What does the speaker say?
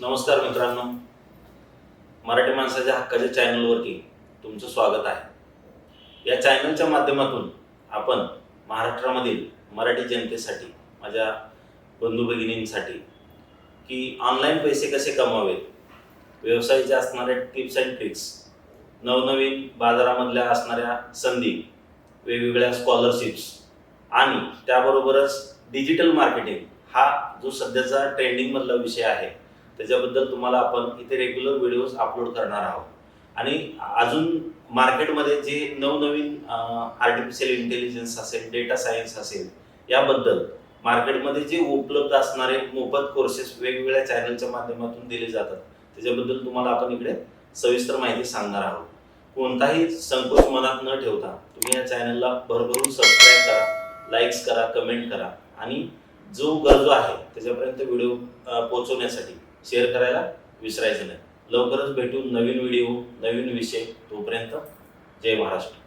नमस्कार मित्रांनो. मराठी माणसाच्या हक्काच्या चॅनलवरती तुमचं स्वागत आहे. या चॅनलच्या माध्यमातून आपण महाराष्ट्रामधील मराठी जनतेसाठी माझ्या बंधू भगिनींसाठी की ऑनलाईन पैसे कसे कमावेत व्यवसायाचे असणाऱ्या टिप्स अँड ट्रिक्स नवनवीन बाजारामधल्या असणाऱ्या संधी वेगवेगळ्या स्कॉलरशिप्स आणि त्याबरोबरच डिजिटल मार्केटिंग हा जो सध्याचा ट्रेंडिंगमधला विषय आहे त्याच्याबद्दल तुम्हाला आपण इथे रेग्युलर व्हिडिओज अपलोड करणार आहोत. आणि अजून मार्केटमध्ये जे नवनवीन आर्टिफिशियल इंटेलिजन्स असेल डेटा सायन्स असेल याबद्दल मार्केटमध्ये जे उपलब्ध असणारे मोफत कोर्सेस वेगवेगळ्या चॅनलच्या माध्यमातून दिले जातात त्याच्याबद्दल तुम्हाला आपण इकडे सविस्तर माहिती सांगणार आहोत. कोणताही संकोच मनात न ठेवता तुम्ही या चॅनलला भरभरून सबस्क्राईब करा लाईक्स करा कमेंट करा. आणि जो गरजू आहे त्याच्यापर्यंत व्हिडिओ पोहोचवण्यासाठी शेअर करायला विसरायचं नाही. लवकरच भेटू नवीन व्हिडिओ नवीन विषय तोपर्यंत जय महाराष्ट्र.